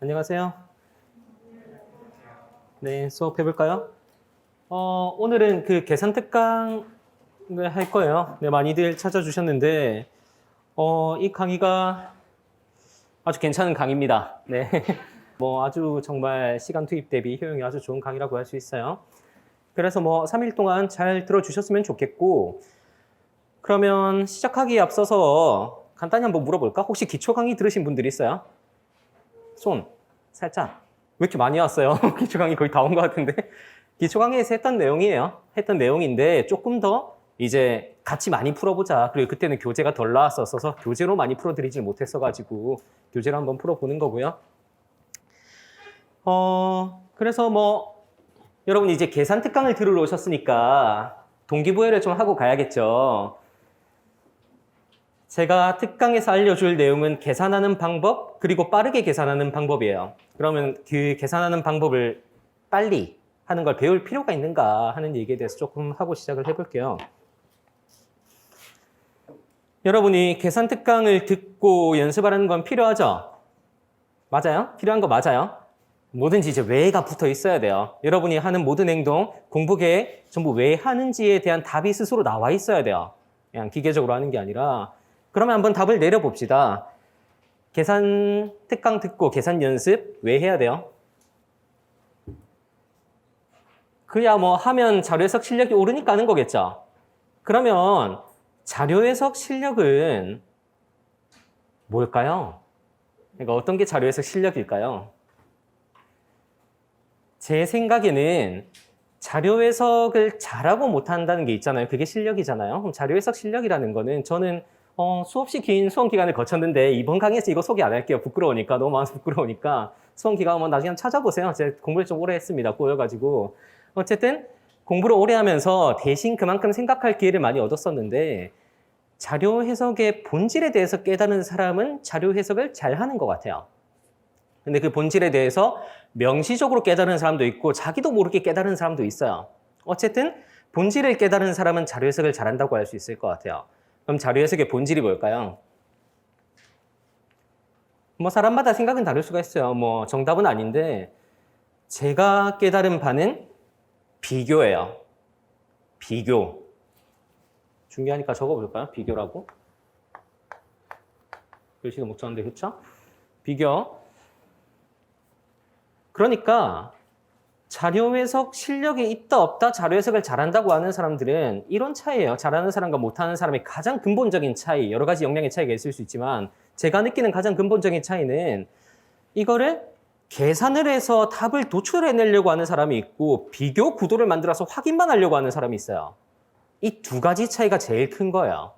안녕하세요. 네, 수업해 볼까요? 어, 오늘은 그 계산 특강을 할 거예요. 네, 많이들 찾아주셨는데, 어, 이 강의가 아주 괜찮은 강의입니다. 네. 뭐 아주 정말 시간 투입 대비 효용이 아주 좋은 강의라고 할 수 있어요. 그래서 뭐 3일 동안 잘 들어주셨으면 좋겠고, 그러면 시작하기에 앞서서 간단히 한번 물어볼까? 혹시 기초 강의 들으신 분들 있어요? 손, 살짝. 왜 이렇게 많이 왔어요? 기초 강의 거의 다 온 것 같은데. 기초 강의에서 했던 내용이에요. 했던 내용인데 조금 더 이제 같이 많이 풀어보자. 그리고 그때는 교재가 덜 나왔었어서 교재로 많이 풀어드리질 못했어가지고 교재로 한번 풀어보는 거고요. 어, 그래서 뭐 여러분 이제 계산 특강을 들으러 오셨으니까 동기부여를 좀 하고 가야겠죠. 제가 특강에서 알려줄 내용은 계산하는 방법, 그리고 빠르게 계산하는 방법이에요. 그러면 그 계산하는 방법을 빨리 하는 걸 배울 필요가 있는가 하는 얘기에 대해서 조금 하고 시작을 해볼게요. 여러분이 계산 특강을 듣고 연습하는 건 필요하죠? 맞아요? 필요한 거 맞아요? 뭐든지 이제 왜가 붙어 있어야 돼요. 여러분이 하는 모든 행동, 공부 계획 전부 왜 하는지에 대한 답이 스스로 나와 있어야 돼요. 그냥 기계적으로 하는 게 아니라. 그러면 한번 답을 내려봅시다. 계산 특강 듣고 계산 연습 왜 해야 돼요? 그야 뭐 하면 자료 해석 실력이 오르니까 하는 거겠죠. 그러면 자료 해석 실력은 뭘까요? 그러니까 어떤 게 자료 해석 실력일까요? 제 생각에는 자료 해석을 잘하고 못한다는 게 있잖아요. 그게 실력이잖아요. 그럼 자료 해석 실력이라는 거는 저는 어, 수없이 긴 수험 기간을 거쳤는데 이번 강의에서 이거 소개 안 할게요. 부끄러우니까 너무 많아서 부끄러우니까 수험 기간 한번 나중에 한번 찾아보세요. 제가 공부를 좀 오래 했습니다. 꼬여가지고 어쨌든 공부를 오래 하면서 대신 그만큼 생각할 기회를 많이 얻었었는데 자료 해석의 본질에 대해서 깨닫는 사람은 자료 해석을 잘 하는 것 같아요. 근데 그 본질에 대해서 명시적으로 깨달은 사람도 있고 자기도 모르게 깨달은 사람도 있어요. 어쨌든 본질을 깨달은 사람은 자료 해석을 잘한다고 할 수 있을 것 같아요. 그럼 자료 해석의 본질이 뭘까요? 뭐 사람마다 생각은 다를 수가 있어요. 뭐 정답은 아닌데 제가 깨달은 바는 비교예요. 비교. 중요하니까 적어볼까요? 비교라고. 글씨가 못 쳤는데 그쵸? 비교. 그러니까 자료 해석 실력이 있다 없다 자료 해석을 잘한다고 하는 사람들은 이런 차이예요. 잘하는 사람과 못하는 사람의 가장 근본적인 차이, 여러 가지 역량의 차이가 있을 수 있지만 제가 느끼는 가장 근본적인 차이는 이거를 계산을 해서 답을 도출해내려고 하는 사람이 있고 비교 구도를 만들어서 확인만 하려고 하는 사람이 있어요. 이 두 가지 차이가 제일 큰 거예요.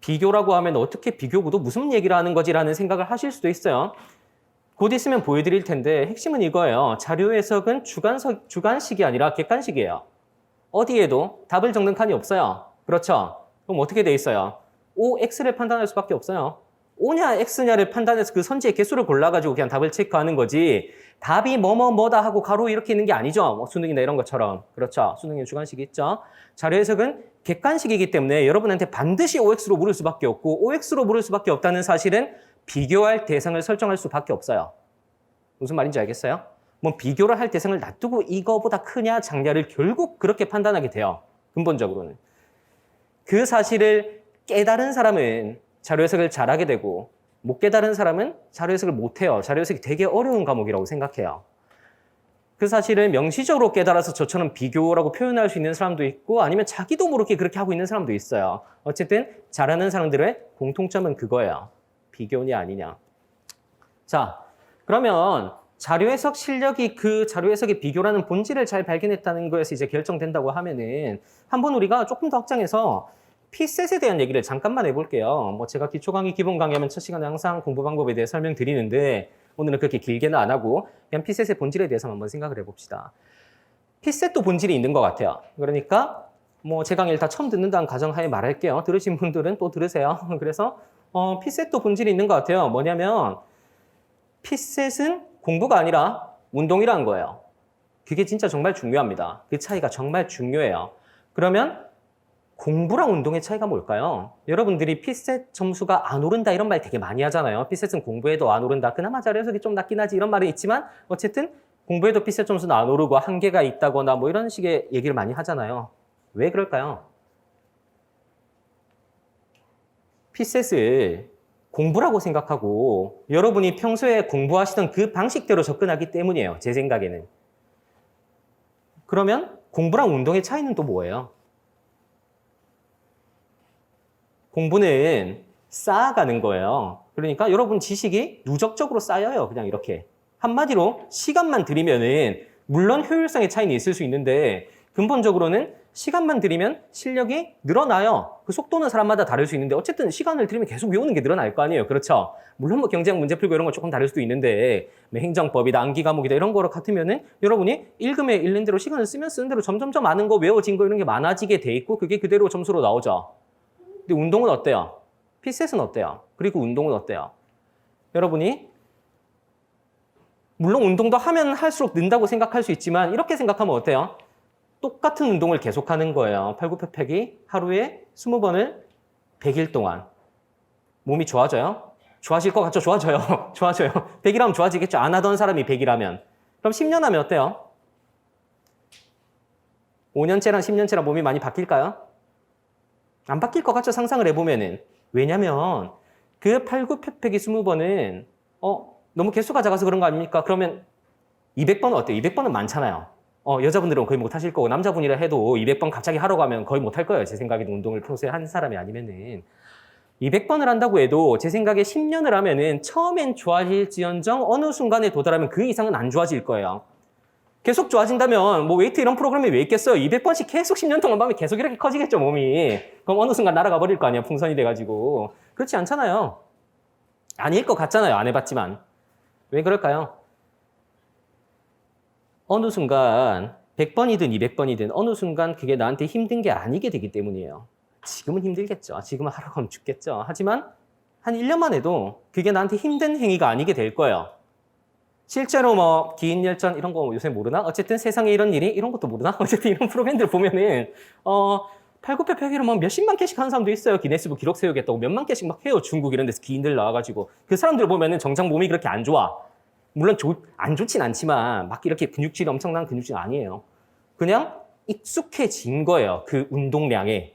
비교라고 하면 어떻게 비교 구도 무슨 얘기를 하는 거지라는 생각을 하실 수도 있어요. 곧 있으면 보여드릴 텐데 핵심은 이거예요. 자료 해석은 주관석, 주관식이 아니라 객관식이에요. 어디에도 답을 적는 칸이 없어요. 그렇죠? 그럼 어떻게 돼 있어요? O, X를 판단할 수밖에 없어요. O냐 X냐를 판단해서 그 선지의 개수를 골라가지고 그냥 답을 체크하는 거지 답이 뭐뭐 뭐다 하고 가로 이렇게 있는 게 아니죠. 뭐 수능이나 이런 것처럼. 그렇죠. 수능에 주관식이 있죠. 자료 해석은 객관식이기 때문에 여러분한테 반드시 OX로 물을 수밖에 없고 OX로 물을 수밖에 없다는 사실은 비교할 대상을 설정할 수밖에 없어요. 무슨 말인지 알겠어요? 뭐 비교를 할 대상을 놔두고 이거보다 크냐 작냐를 결국 그렇게 판단하게 돼요. 근본적으로는. 그 사실을 깨달은 사람은 자료 해석을 잘하게 되고 못 깨달은 사람은 자료 해석을 못해요. 자료 해석이 되게 어려운 과목이라고 생각해요. 그 사실을 명시적으로 깨달아서 저처럼 비교라고 표현할 수 있는 사람도 있고 아니면 자기도 모르게 그렇게 하고 있는 사람도 있어요. 어쨌든 잘하는 사람들의 공통점은 그거예요. 비교냐 아니냐. 자, 그러면 자료 해석 실력이 그 자료 해석의 비교라는 본질을 잘 발견했다는 거에서 이제 결정된다고 하면은 한번 우리가 조금 더 확장해서 피셋에 대한 얘기를 잠깐만 해볼게요. 뭐 제가 기초 강의, 기본 강의 하면 첫 시간에 항상 공부 방법에 대해 설명드리는데 오늘은 그렇게 길게는 안 하고 그냥 피셋의 본질에 대해서 한번 생각을 해봅시다. 피셋도 본질이 있는 것 같아요. 그러니까 뭐 제 강의를 다 처음 듣는다는 가정하에 말할게요. 들으신 분들은 또 들으세요. 그래서 어, 피셋도 본질이 있는 것 같아요. 뭐냐면 피셋은 공부가 아니라 운동이라는 거예요. 그게 진짜 정말 중요합니다. 그 차이가 정말 중요해요. 그러면 공부랑 운동의 차이가 뭘까요? 여러분들이 피셋 점수가 안 오른다 이런 말 되게 많이 하잖아요. 피셋은 공부해도 안 오른다. 그나마 자료해석이 좀 낮긴 하지 이런 말은 있지만 어쨌든 공부해도 피셋 점수는 안 오르고 한계가 있다거나 뭐 이런 식의 얘기를 많이 하잖아요. 왜 그럴까요? 피셋을 공부라고 생각하고 여러분이 평소에 공부하시던 그 방식대로 접근하기 때문이에요. 제 생각에는. 그러면 공부랑 운동의 차이는 또 뭐예요? 공부는 쌓아가는 거예요. 그러니까 여러분 지식이 누적적으로 쌓여요. 그냥 이렇게. 한마디로 시간만 들이면은 물론 효율성의 차이는 있을 수 있는데 근본적으로는 시간만 들이면 실력이 늘어나요. 그 속도는 사람마다 다를 수 있는데 어쨌든 시간을 들이면 계속 외우는 게 늘어날 거 아니에요. 그렇죠? 물론 뭐 경제학 문제 풀고 이런 건 조금 다를 수도 있는데 뭐 행정법이다, 암기 과목이다 이런 거로 같으면은 여러분이 읽으면 읽는 대로 시간을 쓰면 쓰는 대로 점점점 아는 거 외워진 거 이런 게 많아지게 돼 있고 그게 그대로 점수로 나오죠. 근데 운동은 어때요? 피셋은 어때요? 그리고 운동은 어때요? 여러분이 물론 운동도 하면 할수록 는다고 생각할 수 있지만 이렇게 생각하면 어때요? 똑같은 운동을 계속하는 거예요. 팔굽혀펴기 하루에 20번을 100일 동안. 몸이 좋아져요? 좋아질 것 같죠? 좋아져요. 좋아져요. 100일 하면 좋아지겠죠? 안 하던 사람이 100일 하면. 그럼 10년 하면 어때요? 5년째랑 10년째랑 몸이 많이 바뀔까요? 안 바뀔 것 같죠? 상상을 해보면은. 왜냐면 그 팔굽혀펴기 20번은 어, 너무 개수가 작아서 그런 거 아닙니까? 그러면 200번은 어때요? 200번은 많잖아요. 어, 여자분들은 거의 못 하실 거고 남자분이라 해도 200번 갑자기 하러 가면 거의 못 할 거예요. 제 생각에는 운동을 평소에 하는 사람이 아니면은 200번을 한다고 해도 제 생각에 10년을 하면은 처음엔 좋아질지언정 어느 순간에 도달하면 그 이상은 안 좋아질 거예요. 계속 좋아진다면 뭐 웨이트 이런 프로그램이 왜 있겠어요? 200번씩 계속 10년 동안 하면 계속 이렇게 커지겠죠, 몸이. 그럼 어느 순간 날아가 버릴 거 아니야, 풍선이 돼가지고. 그렇지 않잖아요. 아닐 것 같잖아요, 안 해봤지만. 왜 그럴까요? 어느 순간 100번이든 200번이든 어느 순간 그게 나한테 힘든 게 아니게 되기 때문이에요. 지금은 힘들겠죠. 지금은 하러 가면 죽겠죠. 하지만 한 1년만 해도 그게 나한테 힘든 행위가 아니게 될 거예요. 실제로 뭐 기인 열전 이런 거 요새 모르나? 어쨌든 세상에 이런 일이 이런 것도 모르나? 어쨌든 이런 프로그램들 보면은 어 팔굽혀펴기로 막 몇십만 개씩 하는 사람도 있어요. 기네스북 기록 세우겠다고 몇만 개씩 막 해요. 중국 이런 데서 기인들 나와가지고 그 사람들 보면은 정작 몸이 그렇게 안 좋아. 물론 좋, 안 좋진 않지만 막 이렇게 근육질이 엄청난 근육질 아니에요. 그냥 익숙해진 거예요. 그 운동량에.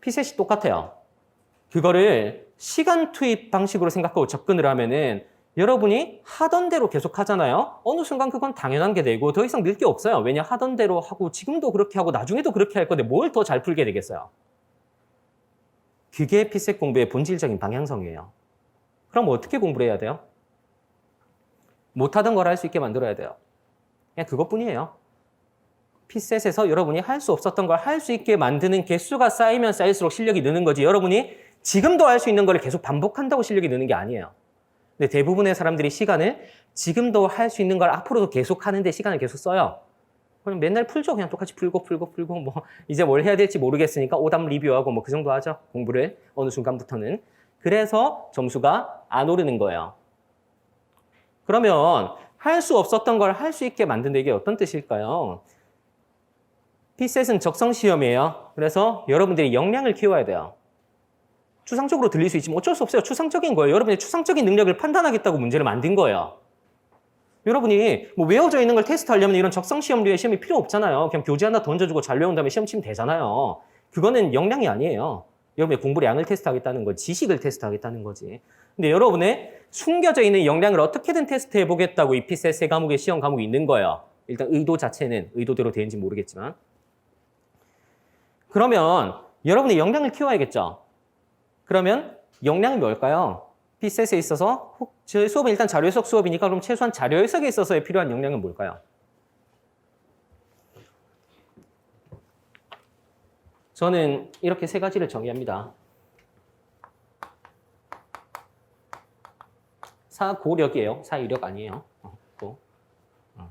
피셋이 똑같아요. 그거를 시간 투입 방식으로 생각하고 접근을 하면은 여러분이 하던 대로 계속 하잖아요. 어느 순간 그건 당연한 게 되고 더 이상 늘 게 없어요. 왜냐 하던 대로 하고 지금도 그렇게 하고 나중에도 그렇게 할 건데 뭘 더 잘 풀게 되겠어요. 그게 피셋 공부의 본질적인 방향성이에요. 그럼 어떻게 공부를 해야 돼요? 못하던 걸 할 수 있게 만들어야 돼요. 그냥 그것뿐이에요. 피셋에서 여러분이 할 수 없었던 걸 할 수 있게 만드는 개수가 쌓이면 쌓일수록 실력이 느는 거지. 여러분이 지금도 할 수 있는 걸 계속 반복한다고 실력이 느는 게 아니에요. 근데 대부분의 사람들이 시간을 지금도 할 수 있는 걸 앞으로도 계속 하는데 시간을 계속 써요. 그럼 맨날 풀죠. 그냥 똑같이 풀고 풀고 풀고 뭐 이제 뭘 해야 될지 모르겠으니까 오답 리뷰하고 뭐 그 정도 하죠. 공부를 어느 순간부터는. 그래서 점수가 안 오르는 거예요. 그러면 할 수 없었던 걸 할 수 있게 만든다 이게 어떤 뜻일까요? 피셋은 적성 시험이에요. 그래서 여러분들이 역량을 키워야 돼요. 추상적으로 들릴 수 있지만 어쩔 수 없어요. 추상적인 거예요. 여러분의 추상적인 능력을 판단하겠다고 문제를 만든 거예요. 여러분이 뭐 외워져 있는 걸 테스트하려면 이런 적성 시험류의 시험이 필요 없잖아요. 그냥 교재 하나 던져주고 잘 외운 다음에 시험 치면 되잖아요. 그거는 역량이 아니에요. 여러분의 공부량을 테스트하겠다는 거지, 지식을 테스트하겠다는 거지. 근데 여러분의 숨겨져 있는 역량을 어떻게든 테스트해 보겠다고 이 피셋 세 과목의 시험 과목이 있는 거예요. 일단 의도 자체는 의도대로 되는지 모르겠지만. 그러면 여러분의 역량을 키워야겠죠. 그러면 역량이 뭘까요? 피셋에 있어서 혹, 저희 수업은 일단 자료 해석 수업이니까 그럼 최소한 자료 해석에 있어서 필요한 역량은 뭘까요? 저는 이렇게 세 가지를 정의합니다. 사고력이에요. 사이력 아니에요. 어, 고. 어.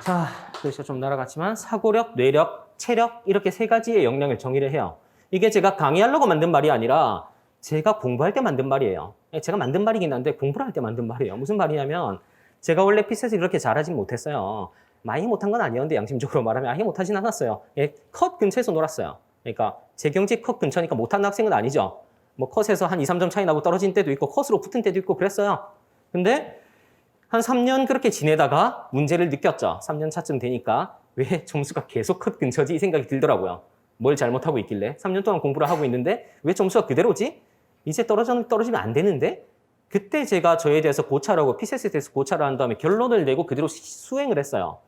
자, 글씨가 좀 날아갔지만 사고력, 뇌력, 체력 이렇게 세 가지의 역량을 정의를 해요. 이게 제가 강의하려고 만든 말이 아니라 제가 공부할 때 만든 말이에요. 제가 만든 말이긴 한데 공부를 할 때 만든 말이에요. 무슨 말이냐면 제가 원래 피셋을 그렇게 잘하진 못했어요. 많이 못한 건 아니었는데 양심적으로 말하면 아예 못하진 않았어요. 예, 컷 근처에서 놀았어요. 그러니까 제 경지 컷 근처니까 못하는 학생은 아니죠. 뭐 컷에서 한 2, 3점 차이 나고 떨어진 때도 있고 컷으로 붙은 때도 있고 그랬어요. 근데 한 3년 그렇게 지내다가 문제를 느꼈죠. 3년 차쯤 되니까 왜 점수가 계속 컷 근처지 이 생각이 들더라고요. 뭘 잘못하고 있길래 3년 동안 공부를 하고 있는데 왜 점수가 그대로지? 이제 떨어져, 떨어지면 안 되는데? 그때 제가 저에 대해서 고찰하고 피셋에 대해서 고찰을 한 다음에 결론을 내고 그대로 시- 수행을 했어요.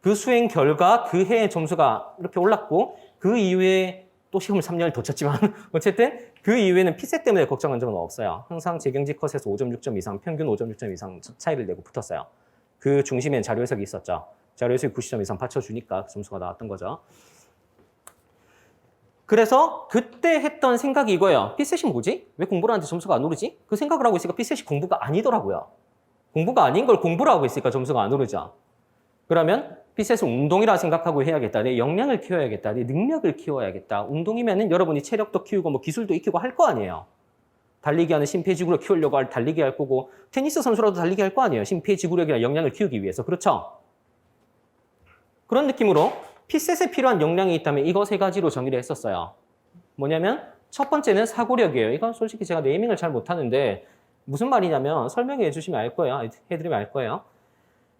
그 수행 결과 그 해의 점수가 이렇게 올랐고 그 이후에 또 시험을 3년을 더 쳤지만 어쨌든 그 이후에는 피셋 때문에 걱정한 적은 없어요. 항상 제경지 컷에서 5.6점 이상, 평균 5.6점 이상 차이를 내고 붙었어요. 그 중심엔 자료 해석이 있었죠. 자료 해석이 90점 이상 받쳐주니까 그 점수가 나왔던 거죠. 그래서 그때 했던 생각이 이거예요. 피셋이 뭐지? 왜 공부를 하는데 점수가 안 오르지? 그 생각을 하고 있으니까 피셋이 공부가 아니더라고요. 공부가 아닌 걸 공부를 하고 있으니까 점수가 안 오르죠. 그러면 피셋은 운동이라 생각하고 해야겠다. 내 역량을 키워야겠다. 내 능력을 키워야겠다. 운동이면은 여러분이 체력도 키우고 뭐 기술도 익히고 할 거 아니에요. 달리기 하는 심폐지구력 키우려고 할 달리기 할 거고 테니스 선수라도 달리기 할 거 아니에요. 심폐지구력이나 역량을 키우기 위해서. 그렇죠? 그런 느낌으로 피셋에 필요한 역량이 있다면 이거 세 가지로 정의를 했었어요. 뭐냐면 첫 번째는 사고력이에요. 이건 솔직히 제가 네이밍을 잘 못하는데 무슨 말이냐면 설명해 주시면 알 거예요. 해드리면 알 거예요.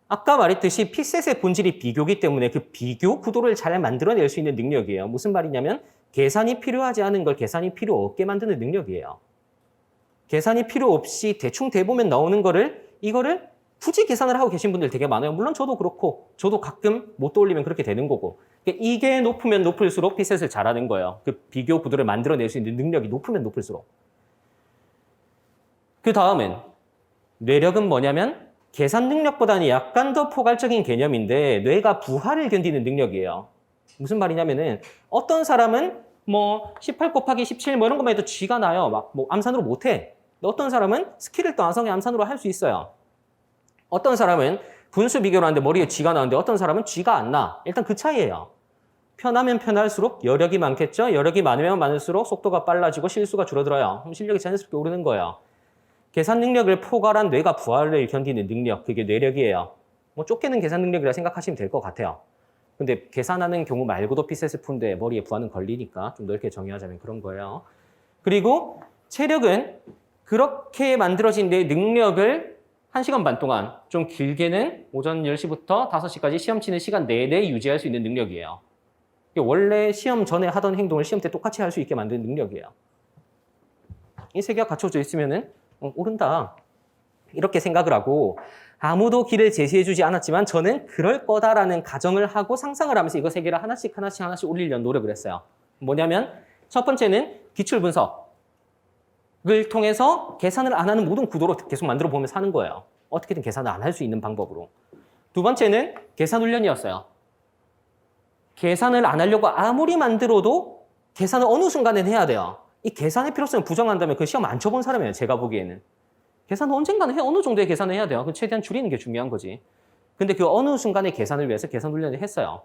아까 말했듯이 피셋의 본질이 비교기 때문에 그 비교 구도를 잘 만들어낼 수 있는 능력이에요. 무슨 말이냐면 계산이 필요하지 않은 걸 계산이 필요 없게 만드는 능력이에요. 계산이 필요 없이 대충 대보면 나오는 거를 이거를 굳이 계산을 하고 계신 분들 되게 많아요. 물론 저도 그렇고 저도 가끔 못 떠올리면 그렇게 되는 거고 그러니까 이게 높으면 높을수록 피셋을 잘하는 거예요. 그 비교 구도를 만들어낼 수 있는 능력이 높으면 높을수록 그 다음은 뇌력은 뭐냐면 계산 능력보다는 약간 더 포괄적인 개념인데 뇌가 부하를 견디는 능력이에요. 무슨 말이냐면은 어떤 사람은 뭐 18 곱하기 17 뭐 이런 것만 해도 쥐가 나요. 막 뭐 암산으로 못해. 어떤 사람은 스킬을 떠나서 암산으로 할 수 있어요. 어떤 사람은 분수 비교를 하는데 머리에 쥐가 나는데 어떤 사람은 쥐가 안 나. 일단 그 차이예요. 편하면 편할수록 여력이 많겠죠. 여력이 많으면 많을수록 속도가 빨라지고 실수가 줄어들어요. 그럼 실력이 자연스럽게 오르는 거예요. 계산 능력을 포괄한 뇌가 부하를 견디는 능력, 그게 뇌력이에요. 뭐 쫓기는 계산 능력이라 생각하시면 될 것 같아요. 근데 계산하는 경우 말고도 피셋을 푼데 머리에 부하는 걸리니까 좀 넓게 정의하자면 그런 거예요. 그리고 체력은 그렇게 만들어진 내 능력을 1시간 반 동안 좀 길게는 오전 10시부터 5시까지 시험 치는 시간 내내 유지할 수 있는 능력이에요. 원래 시험 전에 하던 행동을 시험 때 똑같이 할 수 있게 만드는 능력이에요. 이 세 개가 갖춰져 있으면은 어, 오른다. 이렇게 생각을 하고 아무도 길을 제시해 주지 않았지만 저는 그럴 거다라는 가정을 하고 상상을 하면서 이거 세 개를 하나씩 하나씩 하나씩 올리려는 노력을 했어요. 뭐냐면 첫 번째는 기출 분석 을 통해서 계산을 안 하는 모든 구도로 계속 만들어 보면서 하는 거예요. 어떻게든 계산을 안 할 수 있는 방법으로. 두 번째는 계산 훈련이었어요. 계산을 안 하려고 아무리 만들어도 계산을 어느 순간엔 해야 돼요. 이 계산의 필요성을 부정한다면 그 시험 안 쳐본 사람이에요. 제가 보기에는. 계산 언젠가는 해, 어느 정도의 계산을 해야 돼요. 그 최대한 줄이는 게 중요한 거지. 근데 그 어느 순간의 계산을 위해서 계산 훈련을 했어요.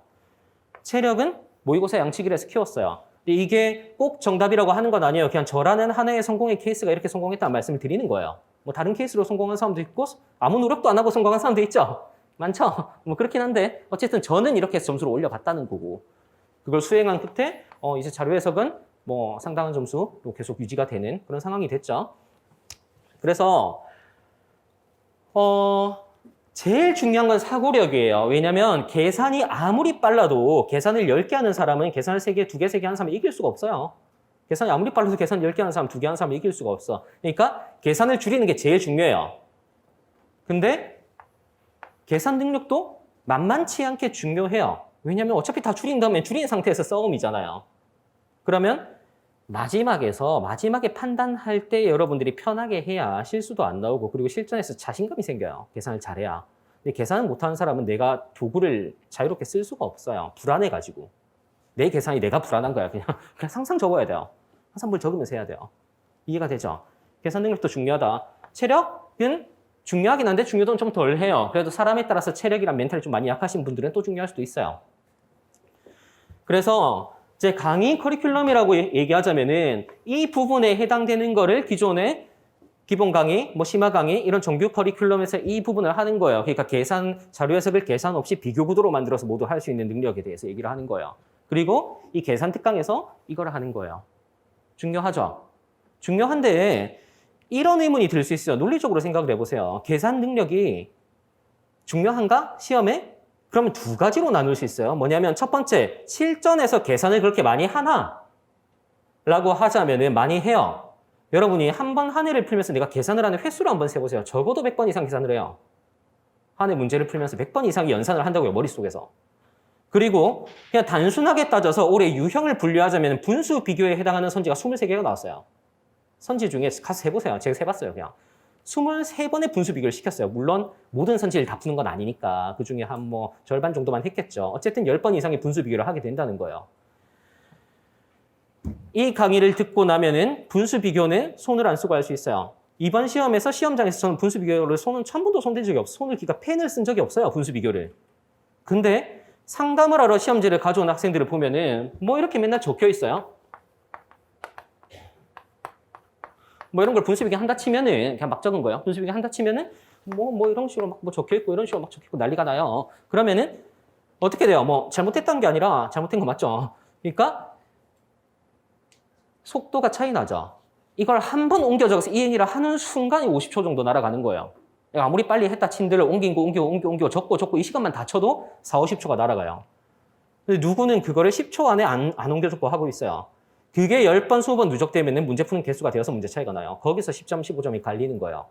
체력은 모의고사 양치기를 해서 키웠어요. 근데 이게 꼭 정답이라고 하는 건 아니에요. 그냥 저라는 하나의 성공의 케이스가 이렇게 성공했다는 말씀을 드리는 거예요. 뭐 다른 케이스로 성공한 사람도 있고 아무 노력도 안 하고 성공한 사람도 있죠. 많죠. 뭐 그렇긴 한데 어쨌든 저는 이렇게 점수를 올려봤다는 거고 그걸 수행한 끝에 어, 이제 자료 해석은 뭐 상당한 점수로 계속 유지가 되는 그런 상황이 됐죠. 그래서 어 제일 중요한 건 사고력이에요. 왜냐면 계산이 아무리 빨라도 계산을 10개 하는 사람은 계산을 3개, 2개, 3개 하는 사람을 이길 수가 없어요. 계산이 아무리 빨라도 계산 10개 하는 사람, 2개 하는 사람을 이길 수가 없어. 그러니까 계산을 줄이는 게 제일 중요해요. 근데 계산 능력도 만만치 않게 중요해요. 왜냐면 어차피 다 줄인 다음에 줄인 상태에서 싸움이잖아요. 그러면 마지막에서 마지막에 판단할 때 여러분들이 편하게 해야 실수도 안 나오고 그리고 실전에서 자신감이 생겨요. 계산을 잘해야. 근데 계산을 못하는 사람은 내가 도구를 자유롭게 쓸 수가 없어요. 불안해가지고. 내 계산이 내가 불안한 거야. 그냥, 그냥 항상 적어야 돼요. 항상 뭘 적으면서 해야 돼요. 이해가 되죠? 계산 능력도 중요하다. 체력은 중요하긴 한데 중요도는 좀 덜 해요. 그래도 사람에 따라서 체력이랑 멘탈이 좀 많이 약하신 분들은 또 중요할 수도 있어요. 그래서 제 강의 커리큘럼이라고 얘기하자면은 이 부분에 해당되는 거를 기존에 기본 강의, 뭐 심화 강의 이런 정규 커리큘럼에서 이 부분을 하는 거예요. 그러니까 계산 자료 해석을 계산 없이 비교 구도로 만들어서 모두 할 수 있는 능력에 대해서 얘기를 하는 거예요. 그리고 이 계산 특강에서 이걸 하는 거예요. 중요하죠. 중요한데 이런 의문이 들 수 있어요. 논리적으로 생각을 해보세요. 계산 능력이 중요한가? 시험에? 그러면 두 가지로 나눌 수 있어요. 뭐냐면 첫 번째, 실전에서 계산을 그렇게 많이 하나? 라고 하자면은 많이 해요. 여러분이 한 번 한 해를 풀면서 내가 계산을 하는 횟수를 한번 세보세요. 적어도 100번 이상 계산을 해요. 한 해 문제를 풀면서 100번 이상의 연산을 한다고요, 머릿속에서. 그리고 그냥 단순하게 따져서 올해 유형을 분류하자면 분수 비교에 해당하는 선지가 23개가 나왔어요. 선지 중에 가서 세보세요. 제가 세봤어요, 그냥. 23번의 분수 비교를 시켰어요. 물론 모든 선지를 다 푸는 건 아니니까 그 중에 한 뭐 절반 정도만 했겠죠. 어쨌든 10번 이상의 분수 비교를 하게 된다는 거예요. 이 강의를 듣고 나면은 분수 비교는 손을 안 쓰고 할 수 있어요. 이번 시험에서 시험장에서 저는 분수 비교를 손은 한 번도 손댄 적이 없어요. 손을 기가 펜을 쓴 적이 없어요. 분수 비교를. 근데 상담을 하러 시험지를 가져온 학생들을 보면은 뭐 이렇게 맨날 적혀 있어요. 뭐 이런 걸 분수 비교 한다 치면은 그냥 막 적은 거예요. 분수 비교 한다 치면은 뭐뭐 이런 식으로 막 뭐 적혀 있고 이런 식으로 막 적혀 있고 난리가 나요. 그러면은 어떻게 돼요? 뭐 잘못했다는 게 아니라 잘못된 거 맞죠? 그러니까 속도가 차이 나죠. 이걸 한 번 옮겨 적어서 이행이라 하는 순간이 50초 정도 날아가는 거예요. 아무리 빨리 했다 친들 거 옮겨 옮겨 옮겨 적고 적고 이 시간만 다 쳐도 4, 50초가 날아가요. 근데 누구는 그거를 10초 안에 안, 안 옮겨 적고 하고 있어요. 그게 10번, 20번 누적되면 문제 푸는 개수가 되어서 문제 차이가 나요. 거기서 10점, 15점이 갈리는 거예요.